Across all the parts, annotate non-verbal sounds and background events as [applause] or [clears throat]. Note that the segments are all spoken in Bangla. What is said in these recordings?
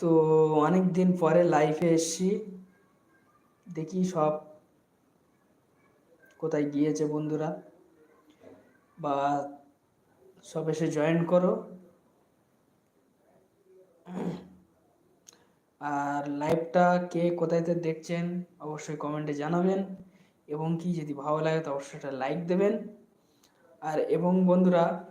তো অনেক দিন পরে লাইফে এসছি। দেখি সব কোথায় গিয়েছে বন্ধুরা। বা সব এসে জয়েন করো। আর লাইভটা কে কোথায়তে দেখছেন, অবশ্যই কমেন্টে জানাবেন। এবং কি যদি ভালো লাগে, তো অবশ্যই একটা লাইক দেবেন। আর এবং বন্ধুরা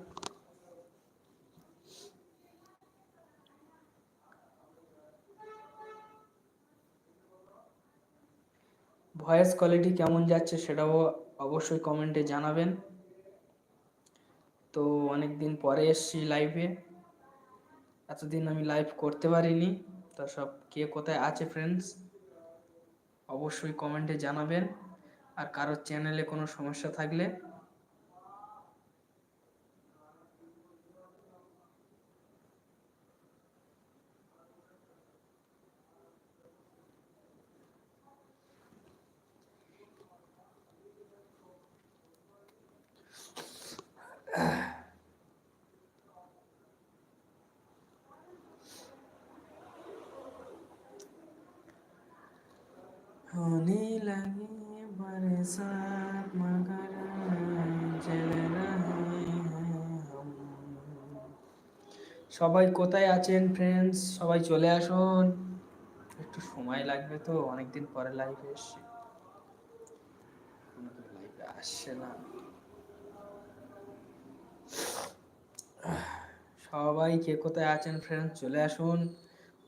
ভয়েস কোয়ালিটি কেমন যাচ্ছে সেটাও অবশ্যই কমেন্টে জানাবেন। তো অনেক দিন পরে এসছি লাইভে এতদিন আমি লাইভ করতে পারিনি। তা সব কে কোথায় আছে ফ্রেন্ডস অবশ্যই কমেন্টে জানাবেন। আর কারোর চ্যানেলে কোনো সমস্যা থাকলে लगे बरसात मगर जल रहे हैं हम সবাই কোথায় আছেন ফ্রেন্ডস সবাই চলে আসুন একটু সময় লাগবে তো অনেকদিন পরে লাইভে এসছি লাইভে আসছে না সবাই কে কোথায় আছেন ফ্রেন্ডস চলে আসুন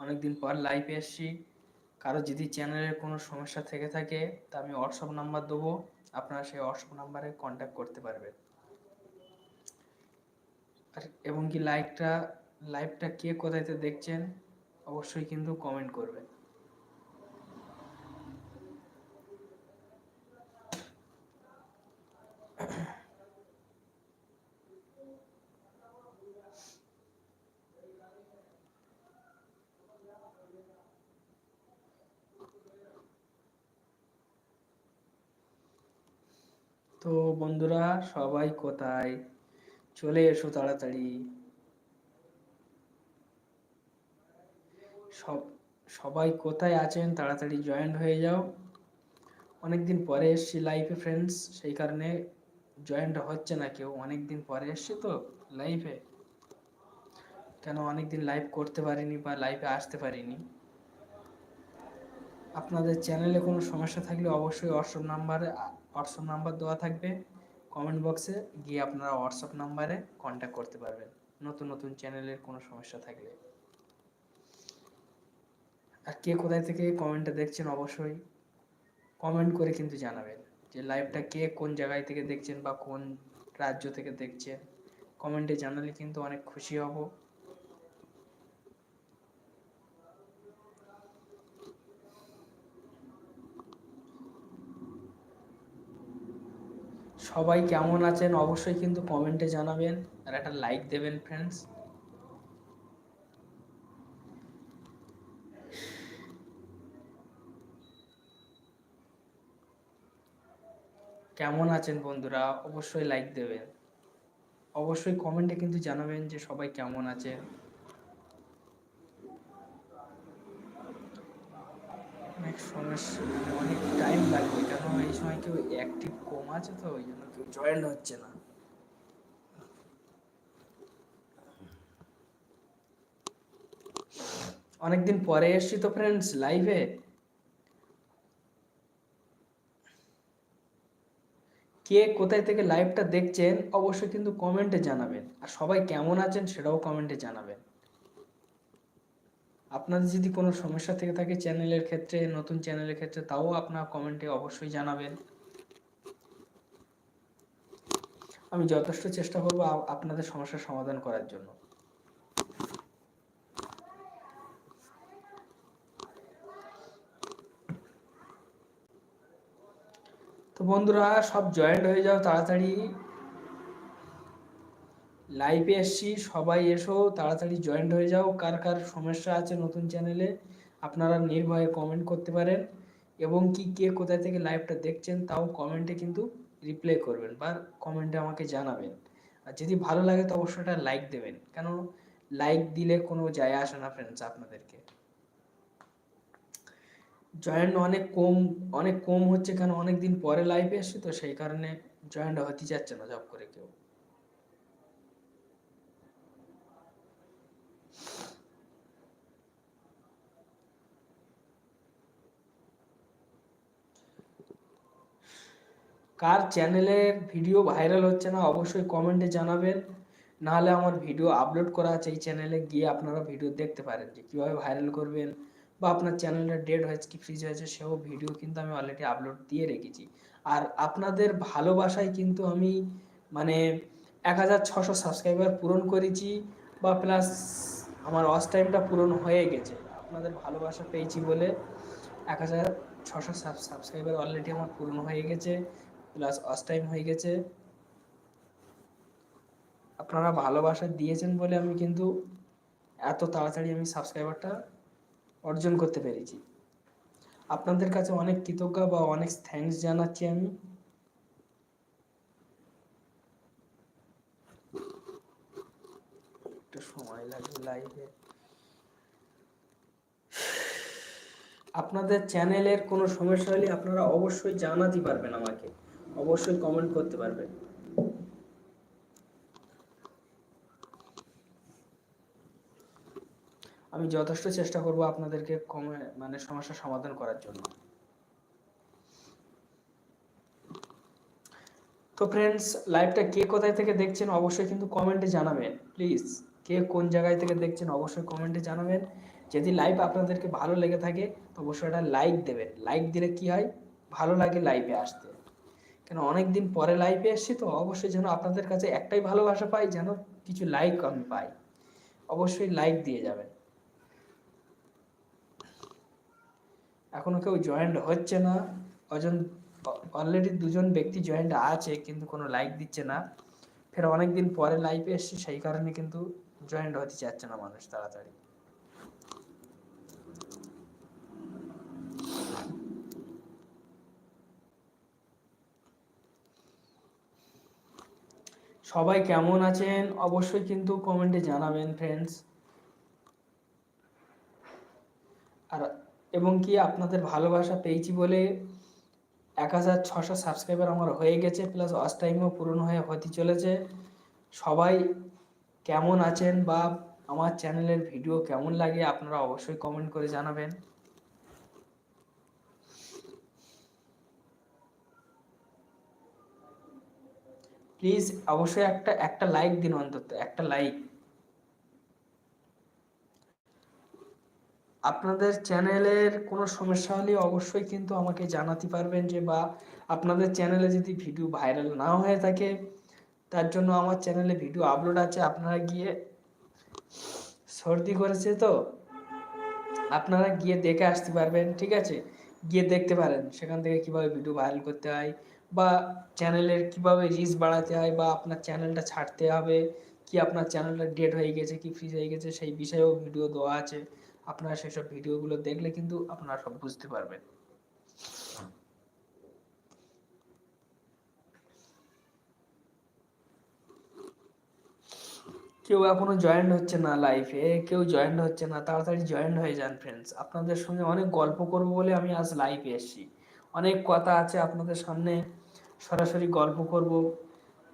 অনেকদিন পর লাইভে এসছি কারও যদি চ্যানেলের কোনো সমস্যা থেকে থাকে, তা আমি হোয়াটসঅ্যাপ নাম্বার দেবো। আপনারা সেই হোয়াটসঅ্যাপ নাম্বারে কন্ট্যাক্ট করতে পারবেন। আর এবং কি লাইভটা লাইভটা কে কোথায়তে দেখছেন, অবশ্যই কিন্তু কমেন্ট করবেন। তো বন্ধুরা, সবাই কোথায়? চলে এসো তাড়াতাড়ি। সব, সবাই কোথায় আছেন? তাড়াতাড়ি জয়েন্ট হয়ে যাও। অনেকদিন পরে এসছি লাইফে ফ্রেন্ডস সেই কারণে জয়েন্ট হচ্ছে না কেউ। অনেকদিন পরে এসছি তো লাইফে কেন অনেকদিন লাইভ করতে পারিনি বা লাইভে আসতে পারিনি। আপনাদের চ্যানেলে কোনো সমস্যা থাকলে অবশ্যই হোয়াটসঅ্যাপ নাম্বারে হোয়াটসঅ্যাপ নাম্বার দেওয়া থাকবে। কমেন্ট বক্সে গিয়ে আপনারা হোয়াটসঅ্যাপ নাম্বারে কন্ট্যাক্ট করতে পারবেন। নতুন নতুন চ্যানেলের কোনো সমস্যা থাকলে। আর কে কোথায় থেকে কমেন্টটা দেখছেন অবশ্যই কমেন্ট করে কিন্তু জানাবেন যে লাইভটা কে কোন জায়গায় থেকে দেখছেন বা কোন রাজ্য থেকে দেখছেন। কমেন্টে জানালে কিন্তু অনেক খুশি হব। সবাই কেমন আছেন অবশ্যই কিন্তু কমেন্টে জানাবেন আর একটা লাইক দেবেন ফ্রেন্ডস কেমন আছেন বন্ধুরা? অবশ্যই লাইক দেবেন। অবশ্যই কমেন্টে কিন্তু জানাবেন যে সবাই কেমন আছে অনেক সমস্যা মানে অনেক টাইম লাগবে কেন এই সময় কেউ অ্যাক্টিভ কম আছে তো, ওই জন্য কেউ জয়েন হচ্ছে না। অনেকদিন পরে এসছি তো ফ্রেন্ডস লাইভে কে কোথায় থেকে লাইভটা দেখছেন, অবশ্যই কিন্তু কমেন্টে জানাবেন। আর সবাই কেমন আছেন, সেটাও কমেন্টে জানাবেন। আপনাদের যদি কোনো সমস্যা থেকে থাকে চ্যানেলের ক্ষেত্রে, নতুন চ্যানেলের ক্ষেত্রে, তাও আপনার কমেন্টে অবশ্যই জানাবেন। আমি যথেষ্ট চেষ্টা করব আপনাদের সমস্যার সমাধান করার জন্য। তো বন্ধুরা, সব জয়েন্ট হয়ে যাও তাড়াতাড়ি। লাইভে এসছি, সবাই এসো, তাড়াতাড়ি জয়েন্ট হয়ে যাও। কার কার সমস্যা আছে নতুন চ্যানেলে আপনারা নির্ভয়ে কমেন্ট করতে পারেন। এবং কি কে কোথায় থেকে লাইভটা দেখছেন, তাও কমেন্টে কিন্তু রিপ্লাই করবেন বা কমেন্টে আমাকে জানাবেন। আর যদি ভালো লাগে, তো অবশ্যই একটা লাইক দেবেন। কেন? লাইক দিলে কোনো যায় আসে না ফ্রেন্ডস আপনাদেরকে। জয়েন্ট অনেক কম অনেক কম হচ্ছে কেন? অনেক দিন পরে লাইভে এসছে, তো সেই কারণে জয়েন্ট হতে যাচ্ছে না জব করে কেউ। কার চ্যানেলের ভিডিও ভাইরাল হচ্ছে না অবশ্যই কমেন্টে জানাবেন। নাহলে আমার ভিডিও আপলোড করা আছে এই চ্যানেলে, গিয়ে আপনারা ভিডিও দেখতে পারেন যে কীভাবে ভাইরাল করবেন বা আপনার চ্যানেলটা ডেড হয়েছে কি ফ্রিজ হয়েছে সেও ভিডিও কিন্তু আমি অলরেডি আপলোড দিয়ে রেখেছি। আর আপনাদের ভালোবাসায় কিন্তু আমি মানে এক হাজার ছশো সাবস্ক্রাইবার পূরণ করেছি বা প্লাস আমার ওয়াচ টাইমটা পূরণ হয়ে গেছে। আপনাদের ভালোবাসা পেয়েছি বলে এক হাজার ছশো সাবস্ক্রাইবার অলরেডি আমার পূরণ হয়ে গেছে। প্লাস ওয়াচ টাইম হয়ে গেছে। আপনারা ভালোবাসা দিয়েছেন বলে আমি কিন্তু এত তাড়াতাড়ি আমি সাবস্ক্রাইবারটা অর্জন করতে পেরেছি। আপনাদের কাছে অনেক কৃতজ্ঞ বা অনেক থ্যাঙ্কস জানাচ্ছি আমি। একটু সময় লাগবে লাইভে আপনাদের চ্যানেলের কোনো সমস্যা হলে আপনারা অবশ্যই জানাতে পারবেন আমাকে। অবশ্যই কমেন্ট করতে পারবেন আমি যথেষ্ট চেষ্টা করব আপনাদেরকে কমে মানে সমস্যার সমাধান করার জন্য। তো ফ্রেন্ডস লাইভটা কে কোথায় থেকে দেখছেন অবশ্যই কিন্তু কমেন্টে জানাবেন। প্লিজ কে কোন জায়গায় থেকে দেখছেন অবশ্যই কমেন্টে জানাবেন। যদি লাইভ আপনাদেরকে ভালো লেগে থাকে, তো অবশ্যই একটা লাইক দেবেন। লাইক দিলে কি হয়? ভালো লাগে লাইভে আসতে। কেন অনেক দিন পরে লাইভে এসছি তো অবশ্যই যেন আপনাদের কাছে একটাই ভালোবাসা পাই, যেন কিছু লাইক আমি পাই। অবশ্যই লাইক দিয়ে যাবেন। এখনও কেউ জয়েন্ট হচ্ছে না। অজন অলরেডি দুজন ব্যক্তি জয়েন্ট আছে, কিন্তু কোনো লাইক দিচ্ছে না। ফের অনেকদিন পরে লাইভে এসছে, সেই কারণে কিন্তু জয়েন্ট হতে চাচ্ছে না মানুষ তাড়াতাড়ি। সবাই কেমন আছেন? অবশ্যই কিন্তু কমেন্টে জানাবেন ফ্রেন্ডস আর, এবং কি আপনাদের ভালোবাসা পেয়েছি বলে এক হাজার ছশো সাবস্ক্রাইবার আমার হয়ে গেছে প্লাস ওয়াচ টাইমও পূরণ হয়ে হতে চলেছে। সবাই কেমন আছেন বা আমার চ্যানেলের ভিডিও কেমন লাগে আপনারা অবশ্যই কমেন্ট করে জানাবেন। প্লিজ অবশ্যই একটা একটা লাইক দিন অন্তত, একটা লাইক আপনাদের চ্যানেলের কোনো সমস্যা হলে অবশ্যই কিন্তু আমাকে জানাতে পারবেন যে, বা আপনাদের চ্যানেলে যদি ভিডিও ভাইরাল না হয়ে থাকে, তার জন্য আমার চ্যানেলে ভিডিও আপলোড আছে, আপনারা গিয়ে সর্দি করেছে তো, আপনারা গিয়ে দেখে আসতে পারবেন, ঠিক আছে? গিয়ে দেখতে পারেন, সেখান থেকে কীভাবে ভিডিও ভাইরাল করতে হয়। বা চ্যানেলের কীভাবে রিচ বাড়াতে হয় বা আপনার চ্যানেলটা ছাড়তে হবে, কি আপনার চ্যানেলটা ডেট হয়ে গেছে, কি ফ্রিজ হয়ে গেছে, সেই বিষয়েও ভিডিও দেওয়া আছে। আপনারা সেসব ভিডিওগুলো দেখলে কিন্তু আপনারা সব বুঝতে পারবেন। কেউ এখনও জয়েন্ট হচ্ছে না লাইফে কেউ জয়েন্ট হচ্ছে না, তাড়াতাড়ি জয়েন্ট হয়ে যান ফ্রেন্ডস আপনাদের সঙ্গে অনেক গল্প করব বলে আমি আজ লাইভে এসেছি। অনেক কথা আছে আপনাদের সামনে। সরাসরি গল্প করব।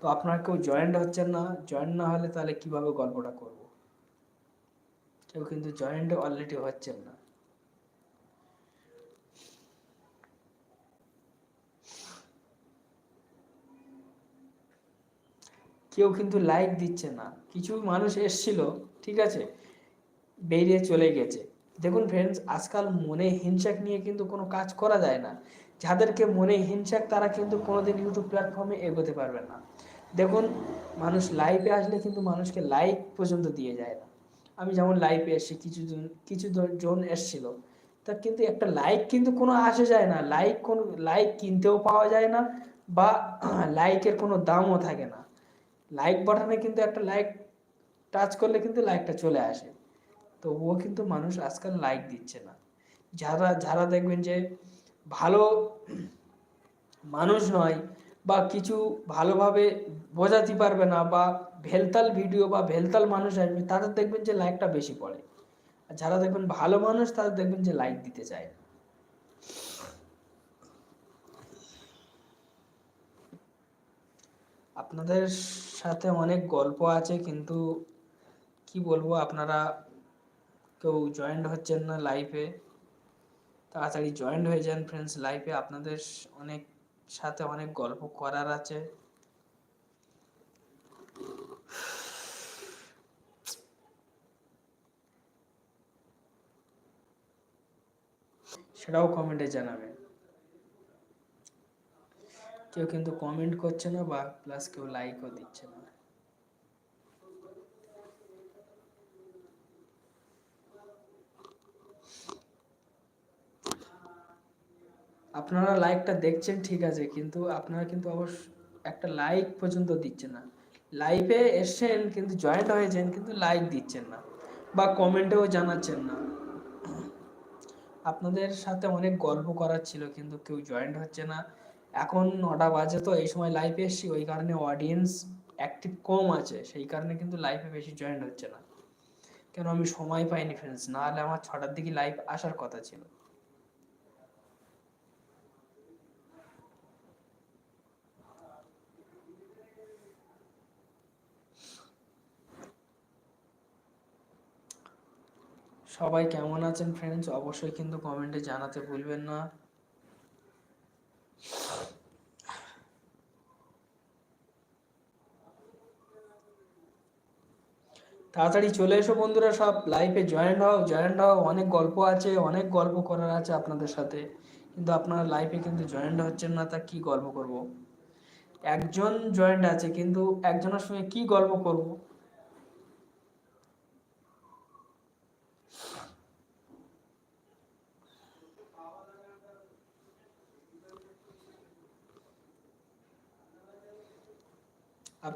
তো আপনারা কেউ জয়েন্ট হচ্ছেন না জয়েন্ট না হলে তাহলে কীভাবে গল্পটা করব? কেউ কিন্তু জয়েন্ট অলরেডি হচ্ছেন না। কেউ কিন্তু লাইক দিচ্ছে না। কিছু মানুষ এসছিল, ঠিক আছে? বেরিয়ে চলে গেছে। দেখুন ফ্রেন্ডস আজকাল মনে হিংসাক নিয়ে কিন্তু কোনো কাজ করা যায় না। যাদেরকে মনে হিংসাক তারা কিন্তু কোনোদিন ইউটিউব প্ল্যাটফর্মে এগোতে পারবে না। দেখুন, মানুষ লাইভে আসলে কিন্তু মানুষকে লাইক পর্যন্ত দিয়ে যায় না। আমি যেমন লাইভে এসেছি, কিছু জন কিছু জন এসছিল, তা কিন্তু একটা লাইক কিন্তু কোনো আসে যায় না। লাইক কোনো লাইক কিনতেও পাওয়া যায় না বা [clears throat] লাইকের কোনো দামও থাকে না। লাইক বাটনে কিন্তু একটা লাইক টাচ করলে কিন্তু লাইকটা চলে আসে। তো ও কিন্তু মানুষ আজকাল লাইক দিচ্ছে না। যারা যারা দেখবেন যে ভালো মানুষ নয় বা কিছু ভালোভাবে বোঝাতে পারবে না বা ভেলতাল ভিডিও বা ভেলতাল মানুষ আসবে তাদের দেখবেন যে লাইকটা বেশি পড়ে। আর যারা দেখবেন ভালো মানুষ তাদের দেখবেন যে লাইক দিতে চায় আপনাদের সাথে অনেক গল্প আছে, কিন্তু কি বলব, আপনারা কেউ জয়েন্ট হচ্ছেন না লাইফে তাড়াতাড়ি জয়েন্ট হয়ে যান ফ্রেন্ডস লাইফে আপনাদের অনেক সাথে অনেক গল্প করার আছে। সেটাও কমেন্টে জানাবেন। কেউ কিন্তু কমেন্ট করছে না বা প্লাস কেউ লাইকও দিচ্ছে না। আপনারা লাইকটা দেখছেন, ঠিক আছে, কিন্তু আপনারা কিন্তু অবশ্য একটা লাইক পর্যন্ত দিচ্ছেন না। লাইভে এসছেন, কিন্তু জয়েন্ট হয়েছেন, কিন্তু লাইক দিচ্ছেন না বা কমেন্টেও জানাচ্ছেন না। আপনাদের সাথে অনেক গল্প করার ছিল, কিন্তু কেউ জয়েন্ট হচ্ছে না। এখন নটা বাজে তো, এই সময় লাইভে এসছি, ওই কারণে অডিয়েন্স অ্যাক্টিভ কম আছে, সেই কারণে কিন্তু লাইভে বেশি জয়েন্ট হচ্ছে না। কেন, আমি সময় পাইনি ফ্রেন্ডস না হলে আমার ছটার দিকে লাইভ আসার কথা ছিল। সবাই কেমন আছেন ফ্রেন্ডস অবশ্যই কিন্তু কমেন্টে জানাতে ভুলবেন না। তাড়াতাড়ি চলে এসো বন্ধুরা সব লাইফে জয়েন্ট হও জয়েন্ট হও। অনেক গল্প আছে, অনেক গল্প করার আছে আপনাদের সাথে। কিন্তু আপনারা লাইফে কিন্তু জয়েন্ট হচ্ছেন না, তা কি গল্প করব? একজন জয়েন্ট আছে, কিন্তু একজনের সঙ্গে কি গল্প করব?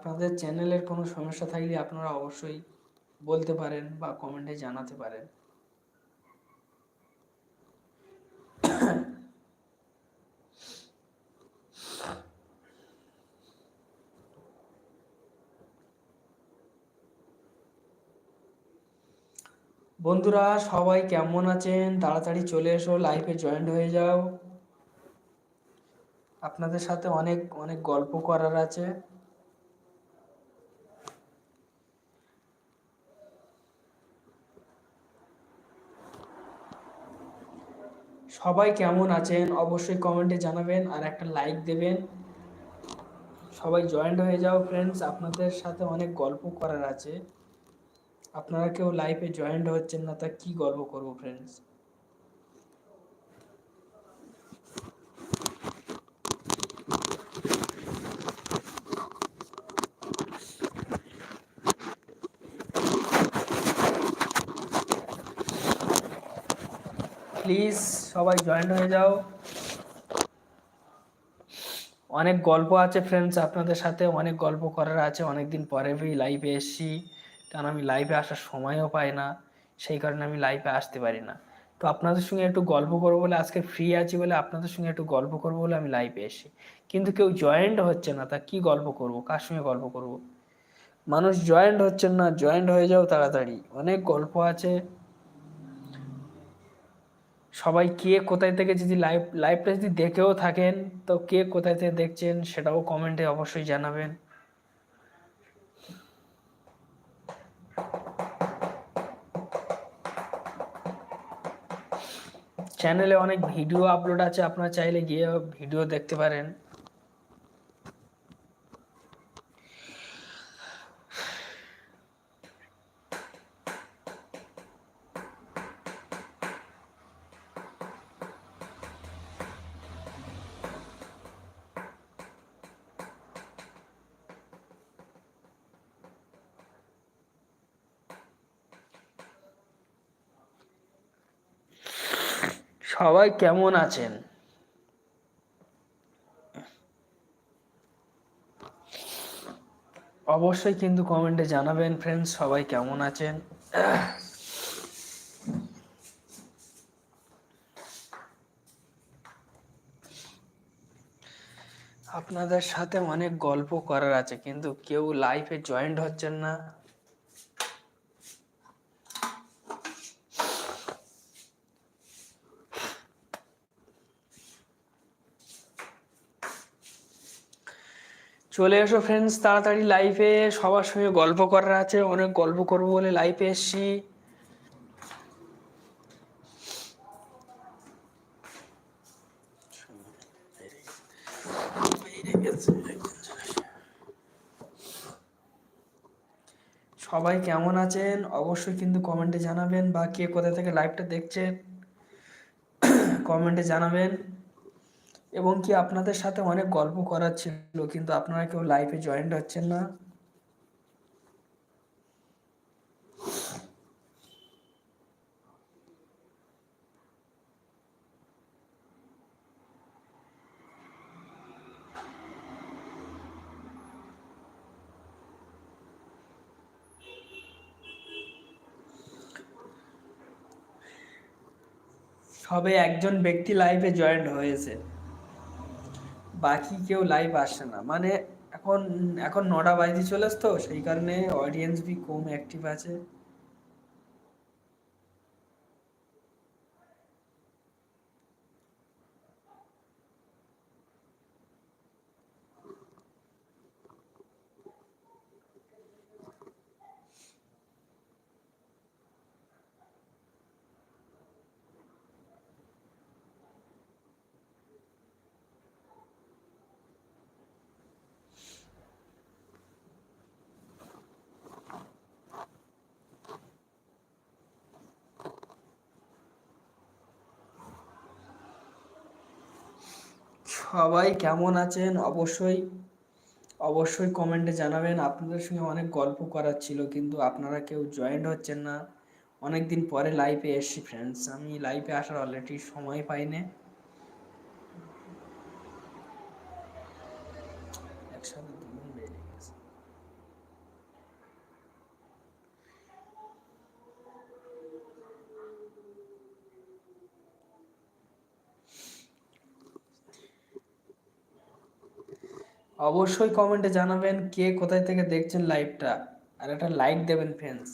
আপনাদের চ্যানেলের কোনো সমস্যা থাকলে আপনারা অবশ্যই বলতে পারেন বা কমেন্টে জানাতে পারেন। বন্ধুরা, সবাই কেমন আছেন? তাড়াতাড়ি চলে এসো, লাইফে জয়েন্ট হয়ে যাও। আপনাদের সাথে অনেক অনেক গল্প করার আছে। সবাই কেমন আছেন? অবশ্যই কমেন্টে জানাবেন আর একটা লাইক দেবেন। সবাই জয়েন্ট হয়ে যাও ফ্রেন্ডস আপনাদের সাথে অনেক গল্প করার আছে। আপনারা কেউ লাইফে জয়েন্ট হচ্ছেন না, তা কি গল্প করব ফ্রেন্ডস প্লিজ সবাই জয়েন্ট হয়ে যাও। অনেক গল্প আছে ফ্রেন্ডস আপনাদের সাথে অনেক গল্প করার আছে। অনেক দিন পরে লাইভে এসছি। কারণ আমি লাইভে আসার সময়ও পাই না, সেই কারণে আমি লাইভে আসতে পারি না। তো আপনাদের সঙ্গে একটু গল্প করব বলে আজকে ফ্রি আছি বলে আপনাদের সঙ্গে একটু গল্প করব বলে আমি লাইভে এসি কিন্তু কেউ জয়েন্ট হচ্ছে না, তা কি গল্প করব? কার সঙ্গে গল্প করব? মানুষ জয়েন্ট হচ্ছেন না জয়েন্ট হয়ে যাও তাড়াতাড়ি। অনেক গল্প আছে। সবাই কে কোথায় থেকে যদি লাইভ লাইভটা যদি দেখেও থাকেন, তো কে কোথায় থেকে দেখছেন সেটাও কমেন্টে অবশ্যই জানাবেন। চ্যানেলে অনেক ভিডিও আপলোড আছে, আপনারা চাইলে গিয়ে ভিডিও দেখতে পারেন। সবাই কেমন আছেন? অবশ্যই কিন্তু কমেন্টে জানাবেন ফ্রেন্ডস সবাই কেমন আছেন? আপনাদের সাথে অনেক গল্প করার আছে, কিন্তু কেউ লাইফে জয়েন্ট হচ্ছেন না। চলে এসো ফ্রেন্ডস তাড়াতাড়ি লাইফে সবার সঙ্গে গল্প করার আছে, অনেক গল্প করব বলে লাইফে এসছি। সবাই কেমন আছেন? অবশ্যই কিন্তু কমেন্টে জানাবেন, বা কে কোথা থেকে লাইভটা দেখছেন কমেন্টে জানাবেন। এবং কি আপনাদের সাথে অনেক গল্প করার ছিল, কিন্তু আপনারা কেউ লাইভে জয়েন্ট হচ্ছেন না? সবে একজন ব্যক্তি লাইভে জয়েন্ট হয়েছে। বাকি কেউ লাইভ আসে না। মানে এখন এখন নটা বাজতে চলে তো সেই কারণে অডিয়েন্স বি কম অ্যাক্টিভ আছে। সবাই কেমন আছেন? অবশ্যই অবশ্যই কমেন্টে জানাবেন। আপনাদের সঙ্গে অনেক গল্প করার ছিল, কিন্তু আপনারা কেউ জয়েন্ট হচ্ছেন না। অনেক দিন পরে লাইভে এসছি ফ্রেন্ডস আমি লাইভে আসার অলরেডি সময় পাইনি। অবশ্যই কমেন্টে জানাবেন কে কোথায় থেকে দেখছেন লাইভটা আর একটা লাইক দেবেন ফ্রেন্ডস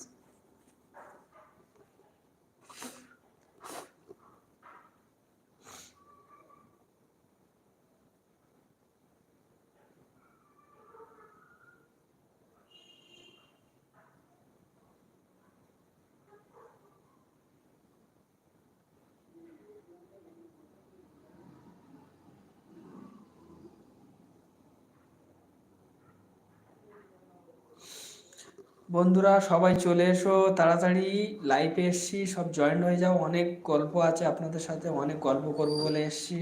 বন্ধুরা, সবাই চলে এসো তাড়াতাড়ি। লাইভে এসছি, সব জয়েন হয়ে যাও। অনেক গল্প আছে আপনাদের সাথে, অনেক গল্প করব বলে এসছি।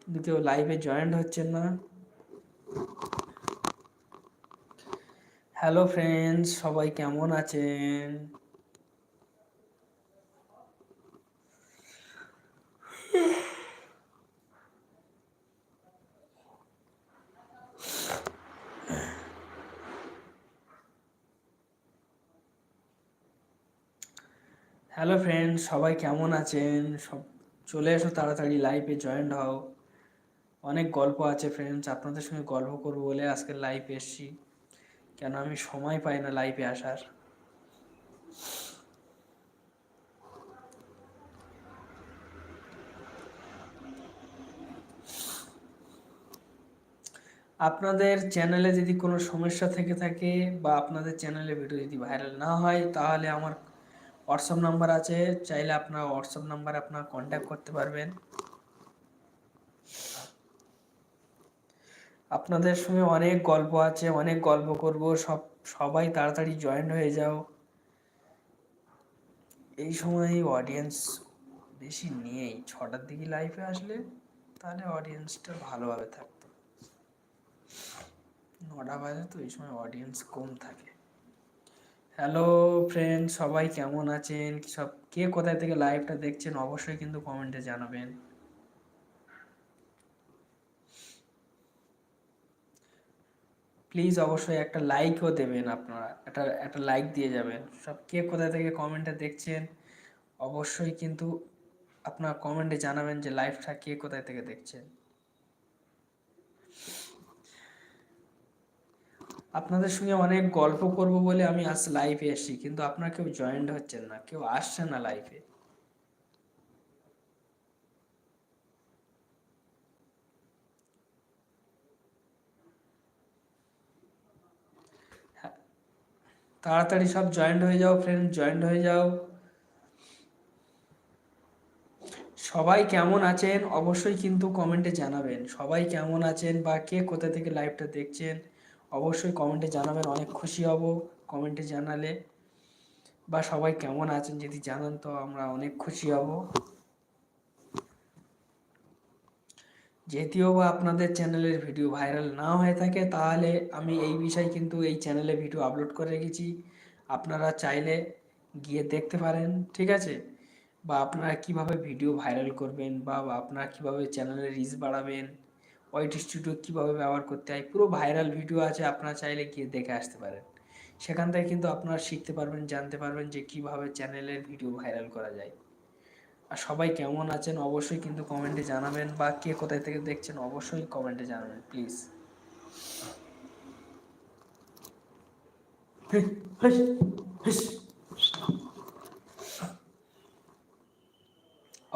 কিন্তু কেউ লাইভে জয়েন্ট হচ্ছেন না। হ্যালো ফ্রেন্ডস সবাই কেমন আছেন? হ্যালো ফ্রেন্ড সবাই কেমন আছেন? সব চলে এসো তাড়াতাড়ি লাইভে জয়েন্ট হও। অনেক গল্প আছে ফ্রেন্ডস আপনাদের সঙ্গে গল্প করব বলে আজকে লাইভ এসছি। কেন আমি সময় পাই না লাইভে আসার? আপনাদের চ্যানেলে যদি কোনো সমস্যা থেকে থাকে বা আপনাদের চ্যানেলে ভিডিও যদি ভাইরাল না হয়, তাহলে আমার হোয়াটসঅ্যাপ নাম্বার আছে, চাইলে আপনার হোয়াটসঅ্যাপ নাম্বার আপনার কন্ট্যাক্ট করতে পারবেন। আপনাদের সঙ্গে অনেক গল্প আছে, অনেক গল্প করব, সব, সবাই তাড়াতাড়ি জয়েন হয়ে যাও। এই সময় অডিয়েন্স বেশি নেই, ছটার দিকে লাইফে আসলে তাহলে অডিয়েন্সটা ভালোভাবে থাকতো। নটা বাজে তো এই সময় অডিয়েন্স কম থাকে। হ্যালো ফ্রেন্ড সবাই কেমন আছেন? সব, কে কোথায় থেকে লাইভটা দেখছেন, অবশ্যই কিন্তু কমেন্টে জানাবেন। প্লিজ অবশ্যই একটা লাইকও দেবেন আপনারা, একটা একটা লাইক দিয়ে যাবেন। সব, কে কোথায় থেকে কমেন্টে দেখছেন, অবশ্যই কিন্তু আপনার কমেন্টে জানাবেন যে লাইভটা কে কোথায় থেকে দেখছেন। আপনাদের সঙ্গে অনেক গল্প করব বলে আমি আজ লাইভে আসি, কিন্তু আপনারা কেউ জয়েন্ট হচ্ছেন না, কেউ আসছে না লাইভে হ্যাঁ, তাড়াতাড়ি সব জয়েন্ট হয়ে যাও ফ্রেন্ড জয়েন্ট হয়ে যাও। সবাই কেমন আছেন? অবশ্যই কিন্তু কমেন্টে জানাবেন। সবাই কেমন আছেন বা কে কোথা থেকে লাইভটা দেখছেন? অবশ্যই কমেন্টে জানাবেন, অনেক খুশি হব কমেন্টে জানালে। বা সবাই কেমন আছেন যদি জানান তো আমরা অনেক খুশি হব। যদিও বা আপনাদের চ্যানেলের ভিডিও ভাইরাল না হয়ে থাকে, তাহলে আমি এই বিষয়ে কিন্তু এই চ্যানেলে ভিডিও আপলোড করে রেখেছি। আপনারা চাইলে গিয়ে দেখতে পারেন, ঠিক আছে? বা আপনারা কীভাবে ভিডিও ভাইরাল করবেন বা আপনারা কীভাবে চ্যানেলে রিচ বাড়াবেন ওয়াইট স্টুডিও কীভাবে ব্যবহার করতে হয়, পুরো ভাইরাল ভিডিও আছে, আপনারা চাইলে গিয়ে দেখে আসতে পারেন। সেখান থেকে কিন্তু আপনারা শিখতে পারবেন, জানতে পারবেন যে কীভাবে চ্যানেলের ভিডিও ভাইরাল করা যায়। আর সবাই কেমন আছেন, অবশ্যই কিন্তু কমেন্টে জানাবেন, বা কে কোথায় থেকে দেখছেন, অবশ্যই কমেন্টে জানাবেন প্লিজ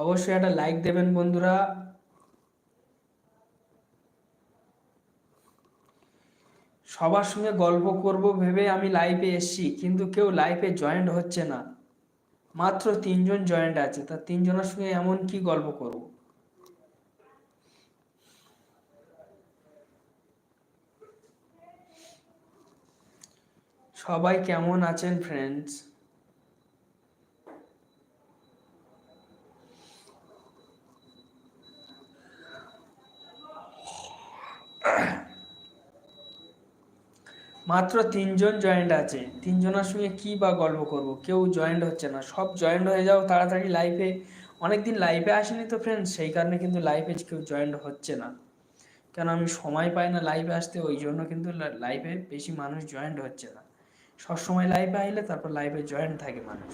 অবশ্যই একটা লাইক দেবেন বন্ধুরা। সবার সঙ্গে গল্প করব ভেবে আমি লাইভে এসছি, কিন্তু কেউ লাইভে জয়েন্ট হচ্ছে না। মাত্র তিনজন জয়েন্ট আছে, তা তিনজনের সঙ্গে এমন কি গল্প করব? সবাই কেমন আছেন ফ্রেন্ডস মাত্র তিনজন জয়েন্ট আছে। তিনজনের সঙ্গে কি বা গল্প করব? কেউ জয়েন্ট হচ্ছে না। সব জয়েন্ট হয়ে যাও তাড়াতাড়ি লাইফে অনেকদিন লাইফে আসেনি তো ফ্রেন্ডস সেই কারণে কিন্তু লাইফে কেউ জয়েন্ট হচ্ছে না। কেন আমি সময় পাই না লাইভে আসতে, ওই জন্য কিন্তু লাইফে বেশি মানুষ জয়েন্ট হচ্ছে না। সব সময় লাইফে আইলে তারপর লাইভে জয়েন্ট থাকে মানুষ।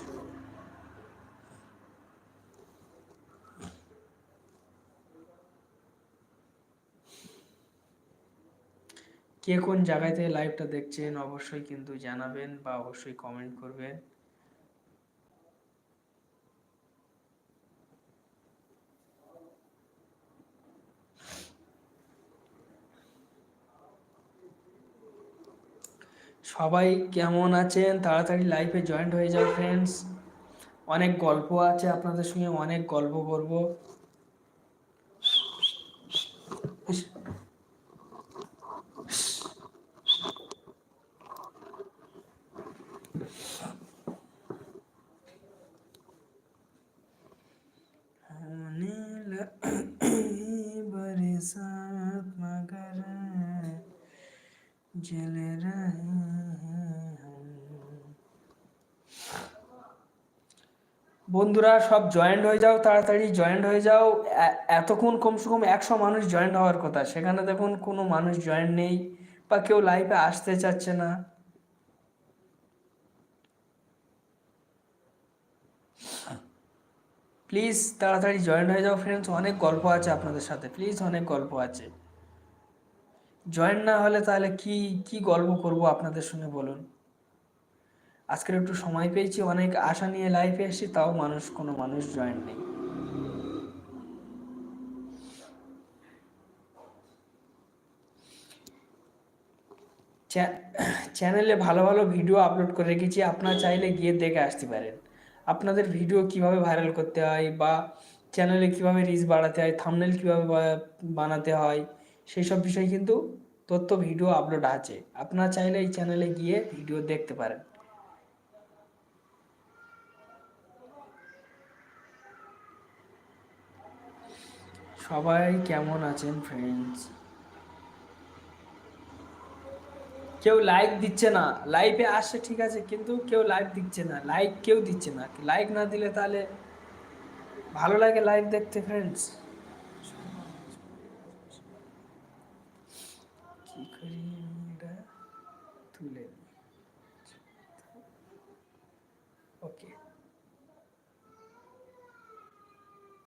কে কোন জায়গায় থেকে লাইভটা দেখছেন অবশ্যই কিন্তু জানাবেন বা অবশ্যই কমেন্ট করবেন। সবাই কেমন আছেন? তাড়াতাড়ি লাইফে জয়েন্ট হয়ে যাও ফ্রেন্ডস অনেক গল্প আছে আপনাদের সঙ্গে, অনেক গল্প করব। जल रहे বন্ধুরা সব জয়েন্ট হয়ে যাও তাড়াতাড়ি জয়েন্ট হয়ে যাও এতক্ষণ কমসে কম একশো মানুষ জয়েন্ট হওয়ার কথা সেখানে দেখুন কোনো মানুষ জয়েন্ট নেই বা কেউ লাইভে আসতে চাচ্ছে না প্লিজ তাড়াতাড়ি জয়েন হয়ে যাও ফ্রেন্ডস অনেক গল্প আছে আপনাদের সাথে প্লিজ অনেক গল্প আছে জয়েন না হলে তাহলে কি কি গল্প করব আপনাদের সঙ্গে বলুন? আজকের একটু সময় পেয়েছি, অনেক আশা নিয়ে লাইফে এসেছি, তাও মানুষ, কোনো মানুষ জয়েন নেই। চ্যানেলে ভালো ভালো ভিডিও আপলোড করে রেখেছি, আপনারা চাইলে গিয়ে দেখে আসতে পারেন। আপনাদের ভিডিও কীভাবে ভাইরাল করতে হয় বা চ্যানেলে কীভাবে রিচ বাড়াতে হয় থামনেল কীভাবে বানাতে হয় সেই সব বিষয়ে কিন্তু তথ্য ভিডিও আপলোড আছে। আপনারা চাইলে এই চ্যানেলে গিয়ে ভিডিও দেখতে পারেন। সবাই কেমন আছেন ফ্রেন্ডস কেউ লাইক দিচ্ছে না। লাইভে আসছে ঠিক আছে, কিন্তু কেউ লাইক দিচ্ছে না। লাইক কেউ দিচ্ছে না। লাইক না দিলে তাহলে ভালো লাগে লাইভ দেখতে ফ্রেন্ডস